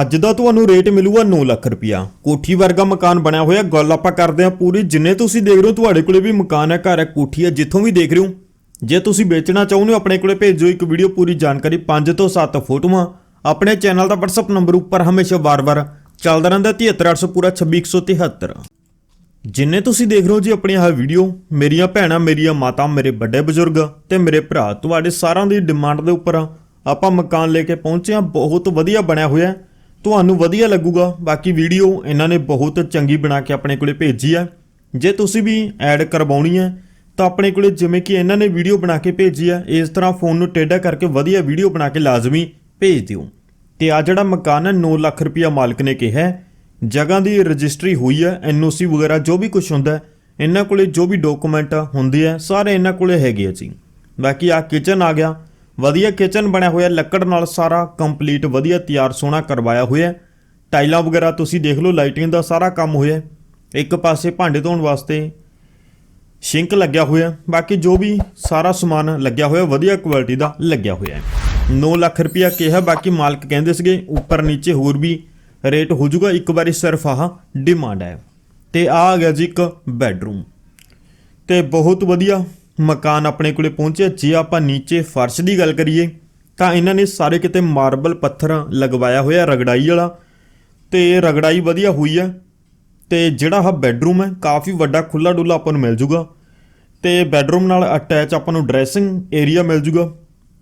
ਅੱਜ ਦਾ ਤੁਹਾਨੂੰ ਰੇਟ ਮਿਲੂਗਾ 9 ਲੱਖ ਰੁਪਇਆ। ਕੋਠੀ ਵਰਗਾ ਮਕਾਨ ਬਣਿਆ ਹੋਇਆ, ਗੱਲ ਆਪਾਂ ਕਰਦੇ ਹਾਂ ਪੂਰੀ। ਜਿੰਨੇ ਤੁਸੀਂ ਦੇਖ ਰਹੇ ਹੋ, ਤੁਹਾਡੇ ਕੋਲੇ ਵੀ ਮਕਾਨ ਹੈ, ਘਰ ਹੈ, ਕੋਠੀ ਹੈ, ਜਿੱਥੋਂ ਵੀ ਦੇਖ ਰਹੇ ਹੋ। ਜੇ ਤੁਸੀਂ ਵੇਚਣਾ ਚਾਹੁੰਦੇ ਹੋ, ਆਪਣੇ ਕੋਲੇ ਭੇਜੋ ਇੱਕ ਵੀਡੀਓ ਪੂਰੀ ਜਾਣਕਾਰੀ 5 ਤੋਂ 7 ਫੋਟੋਆਂ। ਆਪਣੇ ਚੈਨਲ ਦਾ WhatsApp ਨੰਬਰ ਉੱਪਰ ਹਮੇਸ਼ਾ ਵਾਰ-ਵਾਰ ਚੱਲਦਾ ਰਹਿੰਦਾ 73800 ਪੂਰਾ 26173 ਜਿੰਨੇ ਤੁਸੀਂ ਦੇਖ ਰਹੇ ਹੋ ਜੀ ਆਪਣੀ ਆਹ ਵੀਡੀਓ, ਮੇਰੀਆਂ ਭੈਣਾਂ, ਮੇਰੀਆਂ ਮਾਤਾ, ਮੇਰੇ ਵੱਡੇ ਬਜ਼ੁਰਗ ਤੇ ਮੇਰੇ ਭਰਾ, ਤੁਹਾਡੇ ਸਾਰਿਆਂ ਦੀ ਡਿਮਾਂਡ ਦੇ ਉੱਪਰ ਆਪਾਂ ਮਕਾਨ ਲੈ ਕੇ ਪਹੁੰਚੇ ਹਾਂ। ਬਹੁਤ ਵਧੀਆ ਬਣਿਆ ਹੋਇਆ ਹੈ। ਤੁਹਾਨੂੰ ਵਧੀਆ ਲੱਗੂਗਾ। ਬਾਕੀ ਵੀਡੀਓ ਇਹਨਾਂ ਨੇ ਬਹੁਤ ਚੰਗੀ ਬਣਾ ਕੇ ਆਪਣੇ ਕੋਲੇ ਭੇਜੀ ਹੈ ਜੇ ਤੁਸੀਂ ਵੀ ਐਡ ਕਰਵਾਉਣੀ ਹੈ ਤਾਂ ਆਪਣੇ ਕੋਲੇ ਜਿਵੇਂ ਕਿ ਇਹਨਾਂ ਨੇ ਵੀਡੀਓ ਬਣਾ ਕੇ ਭੇਜੀ ਹੈ ਇਸ ਤਰ੍ਹਾਂ ਫੋਨ ਨੂੰ ਟੇਢਾ ਕਰਕੇ ਵਧੀਆ ਵੀਡੀਓ ਬਣਾ ਕੇ ਲਾਜ਼ਮੀ ਭੇਜ ਦਿਓ। ਤੇ ਆ ਜਿਹੜਾ ਮਕਾਨ ਹੈ 9 ਲੱਖ ਰੁਪਇਆ ਮਾਲਕ ਨੇ ਕਿਹਾ, ਜਗ੍ਹਾ ਦੀ ਰਜਿਸਟਰੀ ਹੋਈ ਹੈ ਐਨਓਸੀ ਵਗੈਰਾ ਜੋ ਵੀ ਕੁਝ ਹੁੰਦਾ, ਇਹਨਾਂ ਕੋਲੇ ਜੋ ਵੀ ਡਾਕੂਮੈਂਟ ਹੁੰਦੇ ਆ, ਸਾਰੇ ਇਹਨਾਂ ਕੋਲੇ ਹੈਗੇ ਆ ਜੀ। ਬਾਕੀ ਆ ਕਿਚਨ ਆ ਗਿਆ ਵਧੀਆ ਕਿਚਨ ਬਣਿਆ ਹੋਇਆ, ਲੱਕੜ ਨਾਲ ਸਾਰਾ ਕੰਪਲੀਟ ਵਧੀਆ ਤਿਆਰ ਸੋਹਣਾ ਕਰਵਾਇਆ ਹੋਇਆ ਟਾਈਲਾਂ ਵਗੈਰਾ ਤੁਸੀਂ ਦੇਖ ਲਓ ਲਾਈਟਿੰਗ ਦਾ ਸਾਰਾ ਕੰਮ ਹੋਇਆ ਇੱਕ ਪਾਸੇ ਭਾਂਡੇ ਧੋਣ ਵਾਸਤੇ ਸ਼ਿੰਕ ਲੱਗਿਆ ਹੋਇਆ ਬਾਕੀ ਜੋ ਵੀ ਸਾਰਾ ਸਮਾਨ ਲੱਗਿਆ ਹੋਇਆ, ਵਧੀਆ ਕੁਆਲਿਟੀ ਦਾ ਲੱਗਿਆ ਹੋਇਆ ਹੈ। 9 ਲੱਖ ਰੁਪਇਆ ਕਿਹਾ, ਬਾਕੀ ਮਾਲਕ ਕਹਿੰਦੇ ਸੀਗੇ, ਉੱਪਰ ਨੀਚੇ ਹੋਰ ਵੀ ਰੇਟ ਹੋ ਜਾਊਗਾ। ਇੱਕ ਵਾਰੀ ਸਿਰਫ ਆਹ ਡਿਮਾਂਡ ਹੈ। ਤੇ ਆ ਆ ਗਿਆ ਜੀ ਇੱਕ ਬੈੱਡਰੂਮ ਤੇ ਬਹੁਤ ਵਧੀਆ ਮਕਾਨ ਆਪਣੇ ਕੋਲੇ ਪਹੁੰਚਿਆ। ਜੇ ਆਪਾਂ ਨੀਚੇ ਫਰਸ਼ ਦੀ ਗੱਲ ਕਰੀਏ, ਤਾਂ ਇਹਨਾਂ ਨੇ ਸਾਰੇ ਕਿਤੇ ਮਾਰਬਲ ਪੱਥਰ ਲਗਵਾਇਆ ਹੋਇਆ, ਰਗੜਾਈ ਵਾਲਾ। ਤੇ ਰਗੜਾਈ ਵਧੀਆ ਹੋਈ ਹੈ। ਤੇ ਜਿਹੜਾ ਆਹ ਬੈੱਡਰੂਮ ਹੈ, ਕਾਫੀ ਵੱਡਾ ਖੁੱਲਾ ਡੁੱਲਾ ਆਪਾਂ ਨੂੰ ਮਿਲ ਜੂਗਾ। ਤੇ ਬੈੱਡਰੂਮ ਨਾਲ ਅਟੈਚ ਆਪਾਂ ਨੂੰ ਡਰੈਸਿੰਗ ਏਰੀਆ ਮਿਲ ਜੂਗਾ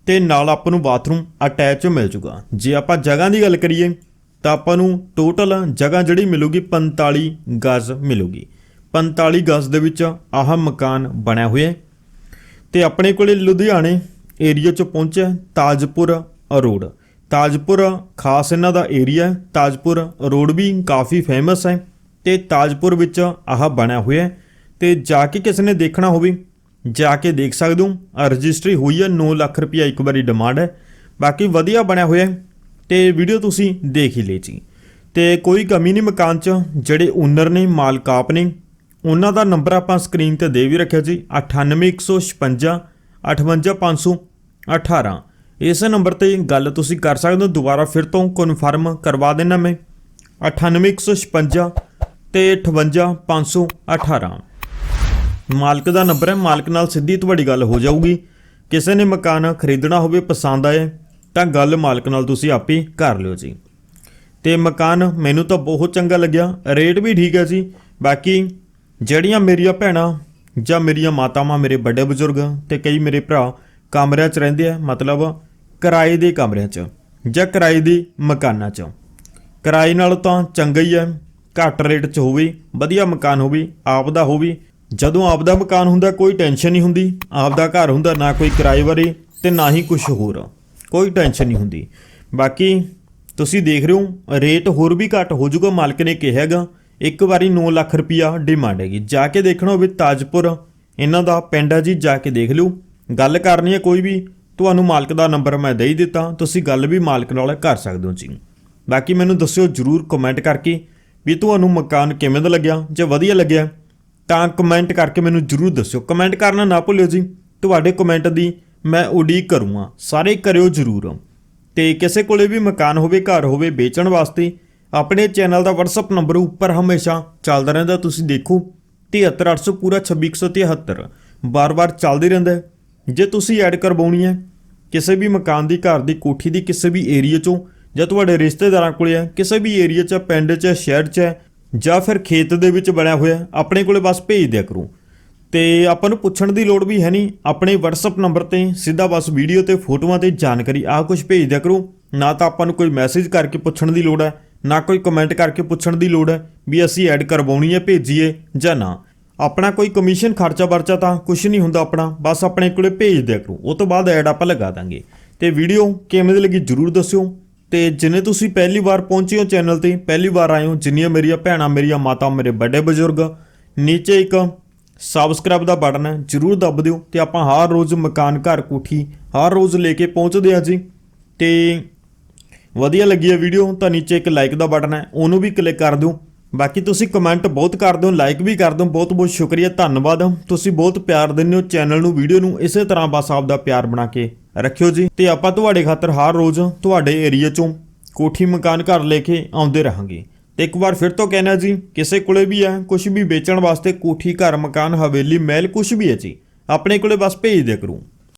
ਤੇ ਨਾਲ ਆਪਾਂ ਨੂੰ ਬਾਥਰੂਮ ਅਟੈਚ ਮਿਲ ਜੂਗਾ। ਜੇ ਆਪਾਂ ਜਗ੍ਹਾ ਦੀ ਗੱਲ ਕਰੀਏ, ਤਾਂ ਆਪਾਂ ਨੂੰ ਟੋਟਲ ਜਗ੍ਹਾ ਜਿਹੜੀ ਮਿਲੂਗੀ 45 ਗਜ਼ ਮਿਲੂਗੀ। 45 ਗਜ਼ ਦੇ ਵਿੱਚ ਆਹ ਮਕਾਨ ਬਣਿਆ ਹੋਇਆ ਹੈ। ਤੇ ਆਪਣੇ ਕੋਲੇ ਲੁਧਿਆਣੇ ਏਰੀਆ ਚ ਪਹੁੰਚਿਆ ਤਾਜਪੁਰ ਅਰੋੜ ਤਾਜਪੁਰ ਖਾਸ ਇਹਨਾਂ ਦਾ ਏਰੀਆ ਹੈ। ਤਾਜਪੁਰ ਰੋਡ ਵੀ ਕਾਫੀ ਫੇਮਸ ਹੈ ਤੇ ਤਾਜਪੁਰ ਵਿੱਚ ਆਹ ਬਣਿਆ ਹੋਇਆ ਹੈ। ਤੇ ਜਾ ਕੇ ਕਿਸੇ ਨੇ ਦੇਖਣਾ ਹੋਵੇ, ਜਾ ਕੇ ਦੇਖ ਸਕਦੇ ਹੋ। ਰਜਿਸਟਰੀ ਹੋਈ ਹੈ 9 ਲੱਖ ਰੁਪਇਆ ਇੱਕ ਵਾਰੀ ਡਿਮਾਂਡ ਹੈ। ਬਾਕੀ ਵਧੀਆ ਬਣਿਆ ਹੋਇਆ ਹੈ ਤੇ ਵੀਡੀਓ ਤੁਸੀਂ ਦੇਖ ਹੀ ਲਈ ਜੀ। ਤੇ ਕੋਈ ਕਮੀ ਨਹੀਂ ਮਕਾਨ 'ਚ, ਜਿਹੜੇ ਓਨਰ ਨੇ, ਮਾਲਕ ਆਪ ਨੇ ਉਹਨਾਂ ਦਾ ਨੰਬਰ ਆਪਾਂ ਸਕਰੀਨ ਤੇ ਦੇ ਵੀ ਰੱਖਿਆ ਜੀ 98156 58518 ਇਸ ਨੰਬਰ ਤੇ ਗੱਲ ਤੁਸੀਂ ਕਰ ਸਕਦੇ ਹੋ, ਦੁਬਾਰਾ ਫਿਰ ਤੋਂ ਕਨਫਰਮ ਕਰਵਾ ਦੇਣਾ ਮੈਂ। 98156 ਤੇ 58518 ਮਾਲਕ ਦਾ ਨੰਬਰ ਹੈ, ਮਾਲਕ ਨਾਲ ਸਿੱਧੀ ਤੁਹਾਡੀ ਗੱਲ ਹੋ ਜਾਊਗੀ। ਕਿਸੇ ਨੇ ਮਕਾਨ ਖਰੀਦਣਾ ਹੋਵੇ, ਪਸੰਦ ਆਏ, ਤਾਂ ਗੱਲ ਮਾਲਕ ਨਾਲ ਤੁਸੀਂ ਆਪੇ ਕਰ ਲਿਓ ਜੀ। ਤੇ ਮਕਾਨ ਮੈਨੂੰ ਤਾਂ ਬਹੁਤ ਚੰਗਾ ਲੱਗਿਆ, ਰੇਟ ਵੀ ਠੀਕ ਹੈ ਜੀ, ਬਾਕੀ ਜਿਹੜੀਆਂ ਮੇਰੀਆਂ ਭੈਣਾਂ ਜਾਂ ਮੇਰੀਆਂ ਮਾਤਾਵਾਂ ਮੇਰੇ ਵੱਡੇ ਬਜ਼ੁਰਗ ਤੇ ਕਈ ਮੇਰੇ ਭਰਾ ਕਮਰਿਆਂ 'ਚ ਰਹਿੰਦੇ ਆ, ਮਤਲਬ ਕਿਰਾਏ ਦੇ ਕਮਰਿਆਂ 'ਚ ਜਾਂ ਕਿਰਾਏ ਦੇ ਮਕਾਨਾਂ 'ਚ। ਕਿਰਾਏ ਨਾਲ ਤਾਂ ਚੰਗਾ ਹੀ ਹੈ ਘੱਟ ਰੇਟ 'ਚ ਹੋਵੇ, ਵਧੀਆ ਮਕਾਨ ਹੋਵੇ ਆਪ ਦਾ ਹੋਵੇ। ਜਦੋਂ ਆਪ ਦਾ ਮਕਾਨ ਹੁੰਦਾ, ਕੋਈ ਟੈਨਸ਼ਨ ਨਹੀਂ ਹੁੰਦੀ ਆਪ ਦਾ ਘਰ ਹੁੰਦਾ, ਨਾ ਕੋਈ ਕਿਰਾਏ ਬਾਰੇ ਤੇ ਨਾ ਹੀ ਕੁਝ ਹੋਰ, ਕੋਈ ਟੈਨਸ਼ਨ ਨਹੀਂ ਹੁੰਦੀ। ਬਾਕੀ ਤੁਸੀਂ ਦੇਖ ਰਹੇ ਹੋ, ਰੇਟ ਹੋਰ ਵੀ ਘੱਟ ਹੋ ਜਾਊਗਾ, ਮਾਲਕ ਨੇ ਕਿਹਾ ਹੈਗਾ। ਇੱਕ ਵਾਰੀ 9 ਲੱਖ ਰੁਪਿਆ ਡਿਮਾਂਡ ਹੈਗੀ। ਜਾ ਕੇ ਦੇਖਣਾ ਹੋਵੇ ਤਾਜਪੁਰ, ਇਹਨਾਂ ਦਾ ਪਿੰਡ ਹੈ ਜੀ, ਜਾ ਕੇ ਦੇਖ ਲਿਓ। ਗੱਲ ਕਰਨੀ ਹੈ ਕੋਈ ਵੀ, ਤੁਹਾਨੂੰ ਮਾਲਕ ਦਾ ਨੰਬਰ ਮੈਂ ਦੇ ਹੀ ਦਿੱਤਾ, ਤੁਸੀਂ ਗੱਲ ਵੀ ਮਾਲਕ ਨਾਲ ਕਰ ਸਕਦੇ ਹੋ ਜੀ। ਬਾਕੀ ਮੈਨੂੰ ਦੱਸਿਓ ਜਰੂਰ ਕਮੈਂਟ ਕਰਕੇ ਵੀ ਤੁਹਾਨੂੰ ਮਕਾਨ ਕਿਵੇਂ ਦਾ ਲੱਗਿਆ, ਜੇ ਵਧੀਆ ਲੱਗਿਆ, ਤਾਂ ਕਮੈਂਟ ਕਰਕੇ ਮੈਨੂੰ ਜਰੂਰ ਦੱਸਿਓ। ਕਮੈਂਟ ਕਰਨਾ ਨਾ ਭੁੱਲਿਓ ਜੀ, ਤੁਹਾਡੇ ਕਮੈਂਟ ਦੀ ਮੈਂ ਉਡੀਕ ਕਰੂੰਗਾ। ਸਾਰੇ ਕਰਿਓ ਜਰੂਰ। ਤੇ ਕਿਸੇ ਕੋਲੇ ਵੀ ਮਕਾਨ ਹੋਵੇ, ਘਰ ਹੋਵੇ, ਵੇਚਣ ਵਾਸਤੇ ਆਪਣੇ ਚੈਨਲ ਦਾ WhatsApp ਨੰਬਰ ਉੱਪਰ ਹਮੇਸ਼ਾ ਚੱਲਦਾ ਰਹਿੰਦਾ, ਤੁਸੀਂ ਦੇਖੋ। 73800 ਪੂਰਾ 2673 ਬਾਰ-ਬਾਰ ਚੱਲਦੇ ਰਹਿੰਦਾ ਜੇ ਤੁਸੀਂ ਐਡ ਕਰਵਾਉਣੀ ਹੈ, ਕਿਸੇ ਵੀ ਮਕਾਨ ਦੀ, ਘਰ ਦੀ, ਕੋਠੀ ਦੀ, ਕਿਸੇ ਵੀ ਏਰੀਆ ਚੋਂ, ਜਾਂ ਤੁਹਾਡੇ ਰਿਸ਼ਤੇਦਾਰਾਂ ਕੋਲੇ ਹੈ, ਕਿਸੇ ਵੀ ਏਰੀਆ 'ਚ, ਪਿੰਡ 'ਚ, ਸ਼ਹਿਰ 'ਚ ਹੈ, ਜਾਂ ਫਿਰ ਖੇਤ ਦੇ ਵਿੱਚ ਬਣਿਆ ਹੋਇਆ ਆਪਣੇ ਕੋਲੇ ਬਸ ਭੇਜ ਦਿਆ ਕਰੋ। ਤੇ ਆਪਾਂ ਨੂੰ ਪੁੱਛਣ ਦੀ ਲੋੜ ਵੀ ਹੈ ਨਹੀਂ, ਆਪਣੇ WhatsApp ਨੰਬਰ ਤੇ ਸਿੱਧਾ ਬਸ ਵੀਡੀਓ ਤੇ, ਫੋਟੋਆਂ ਤੇ ਜਾਣਕਾਰੀ, ਆਹ ਕੁਝ ਭੇਜ ਦਿਆ ਕਰੋ। ਨਾ ਤਾਂ ਆਪਾਂ ਨੂੰ ਕੋਈ ਮੈਸੇਜ ਕਰਕੇ ਪੁੱਛਣ ਦੀ ਲੋੜ ਹੈ। ਨਾ ਕੋਈ ਕਮੈਂਟ ਕਰਕੇ ਪੁੱਛਣ ਦੀ ਲੋੜ ਹੈ ਵੀ ਅਸੀਂ ਐਡ ਕਰਵਾਉਣੀ ਹੈ, ਭੇਜੀਏ ਜਾਂ ਨਾ। ਆਪਣਾ ਕੋਈ ਕਮਿਸ਼ਨ ਖਰਚਾ ਵਰਚਾ ਤਾਂ ਕੁਝ ਨਹੀਂ ਹੁੰਦਾ ਆਪਣਾ, ਬਸ ਆਪਣੇ ਕੋਲੇ ਭੇਜ ਦਿਆ ਕਰੋ। ਉਹ ਤੋਂ ਬਾਅਦ ਐਡ ਆਪਾਂ ਲਗਾ ਦਾਂਗੇ। ਤੇ ਵੀਡੀਓ ਕਿਵੇਂ ਦੀ ਲੱਗੀ ਜਰੂਰ ਦੱਸਿਓ। ਤੇ ਜਿਨੇ ਤੁਸੀਂ ਪਹਿਲੀ ਵਾਰ ਪਹੁੰਚੇ ਹੋ ਚੈਨਲ ਤੇ, ਪਹਿਲੀ ਵਾਰ ਆਏ ਹੋ, ਜਿੰਨੀਆਂ ਮੇਰੀਆਂ ਭੈਣਾਂ, ਮੇਰੀਆਂ ਮਾਤਾ, ਮੇਰੇ ਵੱਡੇ ਬਜ਼ੁਰਗ, ਨੀਚੇ ਇੱਕ ਸਬਸਕ੍ਰਾਈਬ ਦਾ ਬਟਨ ਹੈ, ਜਰੂਰ ਦੱਬ ਦਿਓ। ਤੇ ਆਪਾਂ ਹਰ ਰੋਜ਼ ਮਕਾਨ ਘਰ ਕੋਠੀ ਹਰ ਰੋਜ਼ ਲੈ ਕੇ ਪਹੁੰਚਦੇ ਆ ਜੀ। ਤੇ ਵਧੀਆ ਲੱਗੀ ਹੈ ਵੀਡੀਓ ਤਾਂ ਨੀਚੇ ਇੱਕ ਲਾਈਕ ਦਾ ਬਟਨ ਹੈ, ਉਹਨੂੰ ਵੀ ਕਲਿੱਕ ਕਰ ਦਿਓ ਬਾਕੀ ਤੁਸੀਂ ਕਮੈਂਟ ਬਹੁਤ ਕਰਦੇ ਹੋ ਲਾਈਕ ਵੀ ਕਰਦੇ ਹੋ ਬਹੁਤ ਬਹੁਤ ਸ਼ੁਕਰੀਆ, ਧੰਨਵਾਦ। ਤੁਸੀਂ ਬਹੁਤ ਪਿਆਰ ਦਿੰਦੇ ਹੋ ਚੈਨਲ ਨੂੰ ਵੀਡੀਓ ਨੂੰ, ਇਸੇ ਤਰ੍ਹਾਂ ਬਸ ਆਪ ਦਾ ਪਿਆਰ ਬਣਾ ਕੇ ਰੱਖਿਓ ਜੀ। ਤੇ ਆਪਾਂ ਤੁਹਾਡੇ ਖਾਤਰ ਹਰ ਰੋਜ਼ ਤੁਹਾਡੇ ਏਰੀਆ ਚੋਂ ਕੋਠੀ ਮਕਾਨ ਘਰ ਲੈ ਕੇ ਆਉਂਦੇ ਰਹਾਂਗੇ। ਤੇ ਇੱਕ ਵਾਰ ਫਿਰ ਤੋਂ ਕਹਿਣਾ ਜੀ, ਕਿਸੇ ਕੋਲੇ ਵੀ ਹੈ ਕੁਝ ਵੀ ਵੇਚਣ ਵਾਸਤੇ ਕੋਠੀ, ਘਰ, ਮਕਾਨ, ਹਵੇਲੀ, ਮਹਿਲ ਕੁਝ ਵੀ ਹੈ ਜੀ, ਆਪਣੇ ਕੋਲੇ ਬਸ ਭੇਜ ਦਿਆ ਕਰੋ।